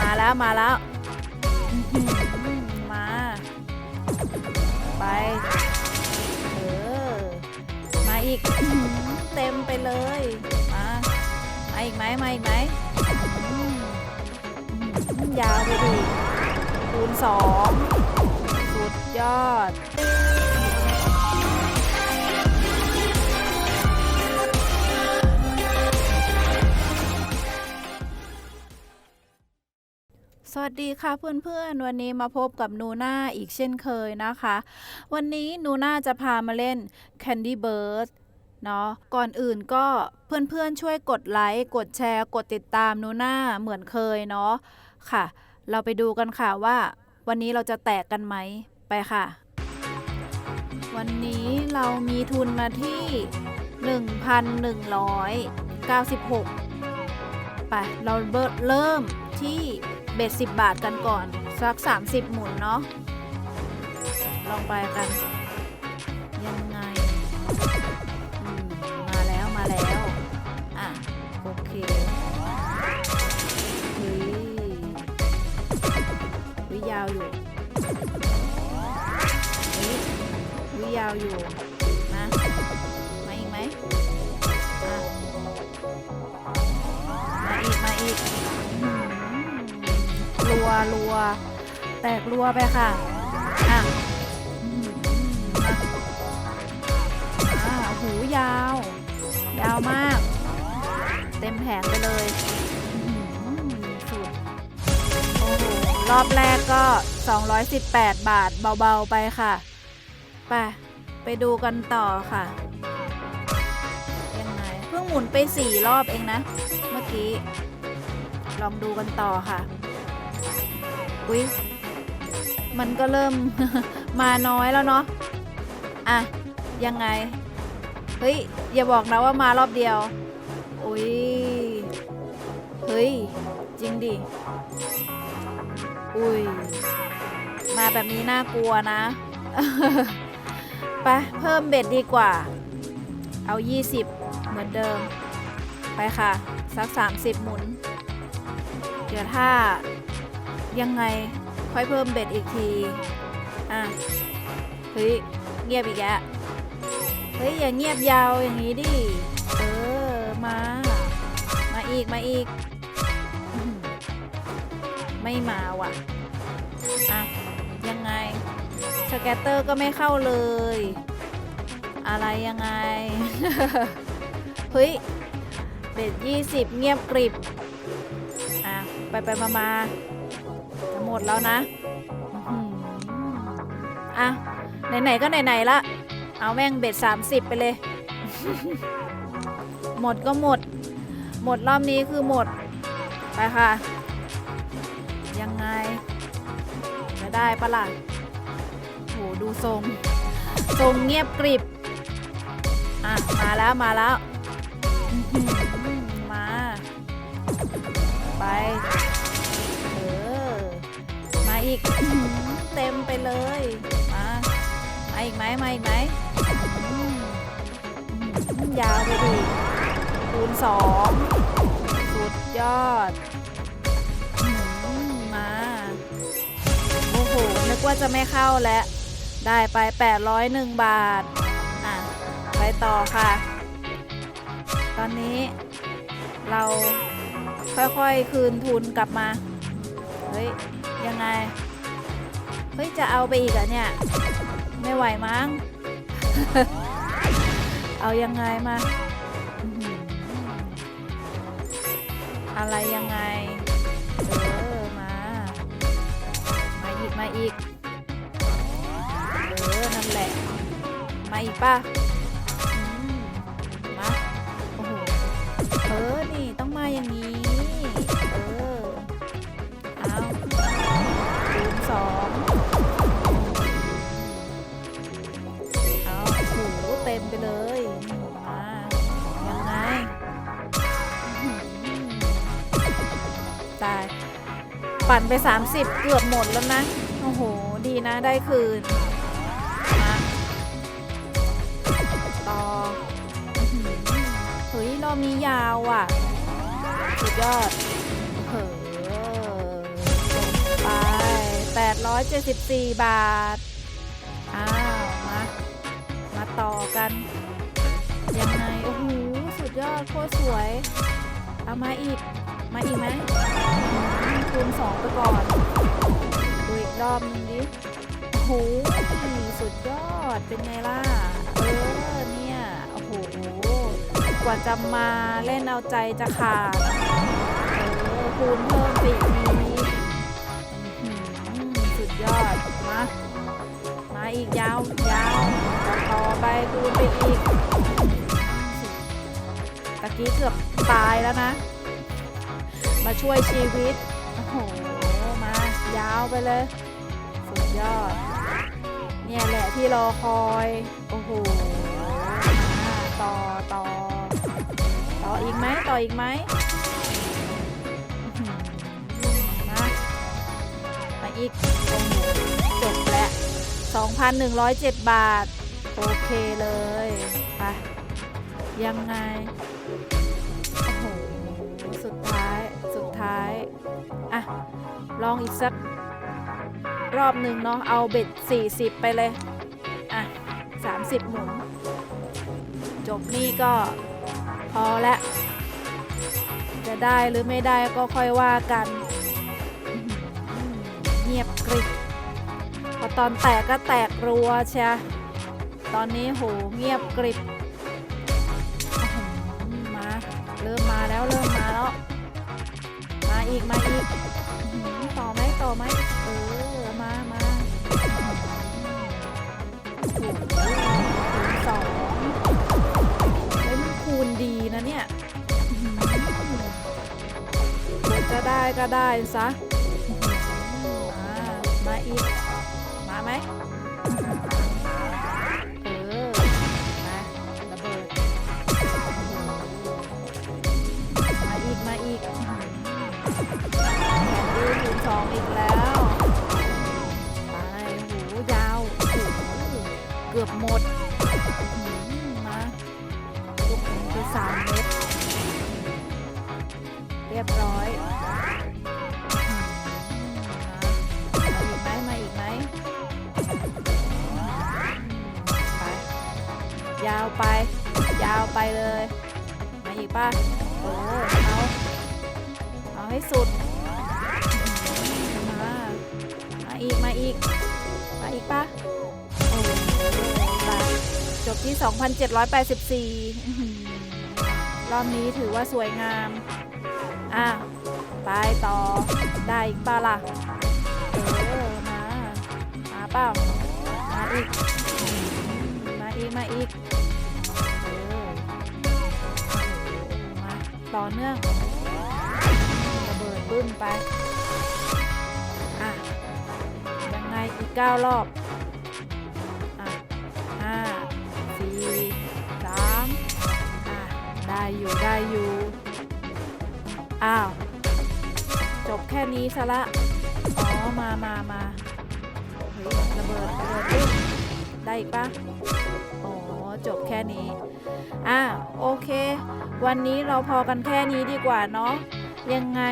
มาแล้วมาแล้วมา ไป เออ มาอีก เต็มไปเลย มา มาอีกไหมมาอีกไหมอืมอืมยาวไปดิคูณสองสุดยอด สวัสดีค่ะเพื่อนๆ วันนี้มาพบกับนูน่าอีกเช่นเคยนะคะ วันนี้นูน่าจะพามาเล่น Candy Bird เนาะก่อนอื่นก็เพื่อนๆ ช่วยกดไลค์กดแชร์ กดติดตามนูน่าเหมือนเคยเนาะค่ะ เราไปดูกันค่ะว่า วันนี้เราจะแตกกันไหมไปค่ะ วันนี้เรามีทุนมาที่ 1,196 ไปเราเริ่มที่ เบ็ด10 บาทกันก่อน สัก 30 หมุนเนาะลองไปกัน แตกรัวไปค่ะ อะอ่าหูยาว ยาวมาก เต็มแผงไปเลยอื้อหือสุดโอ้โหรอบแรกก็ 218 บาทเบาๆไปค่ะ ไป ไปดูกันต่อค่ะ ยังไง เพิ่งหมุนไปสี่รอบเองนะ เมื่อกี้ ลองดูกันต่อค่ะ อุ๊ย มันก็เริ่ม มาน้อยแล้วเนาะอะยังไง เฮ้ย อย่าบอกนะว่ามารอบเดียวอุ๊ยเฮ้ย จริงดิ อุ้ย มาแบบนี้น่ากลัวนะไปเพิ่มเบ็ดดีกว่า เอา 20 เหมือนเดิม ไปค่ะ สัก 30 หมุน เดี๋ยวถ้ายังไง ค่อยเพิ่มเบ็ดอีกที อะ เฮ้ย เงียบอีกแล้วเฮ้ย อย่าเงียบยาวอย่างนี้ดิ เออ มา มาอีก มาอีก ไม่มาว่ะ อะ ยังไง สแกตเตอร์ก็ไม่เข้าเลย อะไรยังไง เฮ้ย เบ็ดยี่สิบเงียบกริบ อะ ไปไปมามา ดแล้วนะอืมอะ ไหนๆก็ไหนๆละ เอาแม่งเบ็ดสามสิบไปเลย หมดก็หมด หมดรอบนี้คือหมด ไปค่ะ ยังไง จะได้ปะล่ะโหดูทรง ทรงเงียบกริบ อะ มาแล้วมาแล้ว มา ไป อีกเต็มไปเลย มามาอีกไหมมาอีกไหมยาวไปดิคูณสองสุดยอดมาโอ้โหนึกว่าจะไม่เข้าแล้ว ได้ไป 801 บาท อะ ไปต่อค่ะ ตอนนี้เราค่อยๆ คืนทุนกลับมา เฮ้ย ยังไง เฮ้ย จะเอาไปอีกอะเนี่ย ไม่ไหวมั้ง เอายังไงมาอื้อหืออะไรยังไง เออ มา มาอีก มาอีก เออ นั่นแหละ มาอีกป่ะ ตาย ปั่นไป 30 เกือบหมดแล้วนะ โอ้โห ดีนะได้คืนมาต่อเฮ้ยรอบนี้ยาวอะ สุดยอดเผอ174 บาท อ้าว มา มาต่อกัน ยังไง โอ้โห สุดยอด โคตรสวย เอามาอีก มาอีกไหมคูณสองไปก่อน ดูอีกรอบนึงดิโหสุดยอด เป็นไงล่ะ เออ เนี่ย โอ้โห กว่าจะมาเล่นเอาใจจะขาดเออคูณเพิ่มปีกนี้สุดยอด มา มาอีกยาวยาวต่อไปคูณไปอีก ตะกี้เกือบตายแล้วนะ มาช่วยชีวิต โอ้โห มายาวไปเลย สุดยอด เนี่ยแหละที่รอคอย โอ้โหมาต่อต่อต่ออีกไหมต่ออีกไหมมามาอีกโอ้โหจบแล้ว2,107 บาท โอเคเลย ไป ยังไง โอ้โห ท้าย อะ ลองอีกสักรอบหนึ่งเนาะ เอาเบ็ด 40 ไปเลย อะ 30 หมุน จบนี่ก็พอแล้วจะได้หรือไม่ได้ก็ค่อยว่ากัน เงียบกริบพอตอนแตกก็แตกรัวเชียตอนนี้โหเงียบกริบ อีกมาอีกต่อไหมต่อไหมเออมามาสองเฮ้ยมันคูณดีนะเนี่ยจะได้ก็ได้ซะมามาอีก มาไหม สองอีกแล้วไปโหยาวเกือบหมดมาลูกหนึ่งสามเม็ดเรียบร้อยมาอีกไหมมาอีกไหมไปยาวไป ยาวไปเลย มาอีกป่ะ เออ เอา เอาให้สุด อีกมาอีกป่ะโอ้ไปจบที่ 2,784 รอบนี้ถือว่าสวยงาม อะ ไปต่อ ได้อีกปะล่ะ เออ มา มาเปล่ามาอีก มาอีก มาอีกออมาต่อเนื่องระเบิดบึ้มไป อีกเก้ารอบอะห้าสี่สามอะได้อยู่ได้อยู่ อ้าว จบแค่นี้ซะละ อ๋อ มามามาเฮ้ยระเบิดระเบิดได้อีกปะอ๋อ จบแค่นี้ อะโอเค วันนี้เราพอกันแค่นี้ดีกว่าเนาะยังไง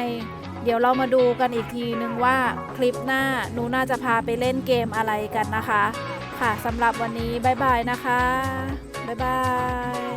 เดี๋ยวเรามาดูกันอีกทีนึงว่าคลิปหน้าหนูน่าจะพาไปเล่นเกมอะไรกันนะคะ ค่ะสำหรับวันนี้ บ๊ายบายนะคะ บ๊ายบาย